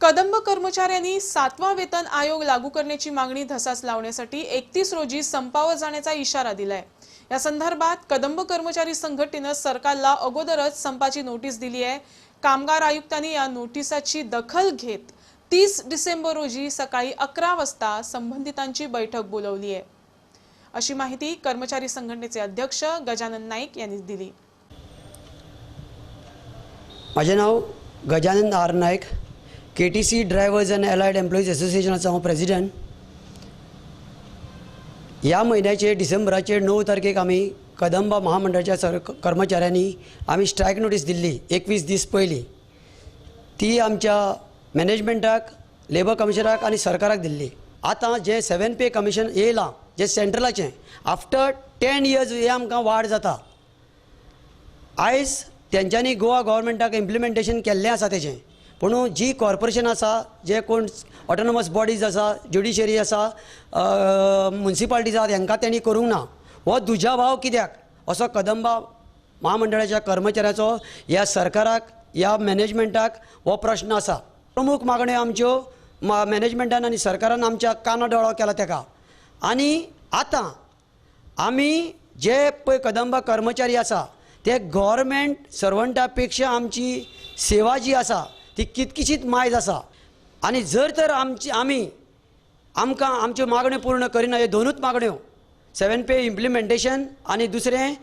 कदंब कर्मचाऱ्यांनी सातवा वेतन आयोग लागू करण्याची मागणी धसास लावण्यासाठी एकतीस रोजी संपावर जाण्याचा इशारा दिलाय. या संदर्भात कदंब कर्मचारी संघटनेनं सरकारला अगोदरच संपाची नोटीस दिली आहे. कामगार आयुक्तांनी या नोटिसाची दखल घेत तीस डिसेंबर रोजी सकाळी अकरा वाजता संबंधितांची बैठक बोलवली आहे. अशी माहिती कर्मचारी संघटनेचे अध्यक्ष गजानन नाईक यांनी दिली. माझे नाव Gajanan R Naik. K T C drivers and allied employees असोसिएशनाचा हांव प्रेसिडेंट ह्या म्हयन्याचे डिसेंबराचे णव तारखेक आमी कदंबा महामंडळाच्या सर कर्मचाऱ्यांनी आमी स्ट्रायक नोटीस दिल्ली एकवीस दीस पयलीं ती आमच्या मॅनेजमेंटाक लेबर कमिशनराक आनी सरकाराक दिल्ली. आतां जें सेवन पे कमिशन येयलां जें सेंट्रलाचें आफ्टर टेन इयर्स हें आमकां वाड जाता. आयज तेंच्यांनी गोवा गोवोरमेंटाक इम्प्लिमेंटेशन केल्लें आसा तेजें. पूण हो, जी कॉर्पोरेशन आसा जे कोण ऑटोनॉमस बॉडीज आसा ज्युडिशरी आसा मुन्सिपालिटीज आसा हांकां तेणी करूंक ना. हो दुजा भाव कित्याक? असो कदंबा महामंडळाच्या कर्मचाऱ्याचो ह्या सरकाराक ह्या मॅनेजमेंटाक हो प्रश्न आसा प्रमुख मागण्यो आमच्यो मा मॅनेजमेंटान आनी सरकारान आमच्या कानो दोळो केला तेका. आनी आतां आमी जे पळय कदंबा कर्मचारी आसा ते गव्हर्मेंट सर्वंटा पेक्षा आमची सेवा जी आसा ती कितकिशीत मायज आसा आनी जर तर आमची आमी आमकां आमच्यो मागण्यो पूर्ण करिना ह्यो दोनूच मागण्यो. सेवन पे इम्प्लिमेंटेशन आनी दुसरें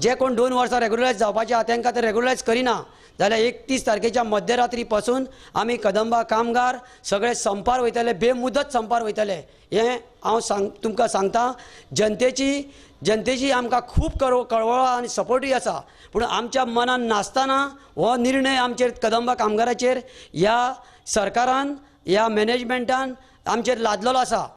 जे कोण दोन वर्सां रेगुलरायज जावपाचे आहा तांकां ते रेगुलरायज करिना. जाल्यार एकतीस तारखेच्या मध्यरात्री पासून आमी कदंबा कामगार सगळे संपार वयतले बेमुदत संपार वयतले हें हांव सांग तुमकां सांगता जनतेची जनतेची आमकां खूब कळव कळवळ आनी सपोर्टूय आसा. पूण आमच्या मनान नासतना हो निर्णय आमचेर कदंबा कामगाराचेर ह्या सरकारान ह्या मॅनेजमेंटान आमचेर लादलेलो आसा.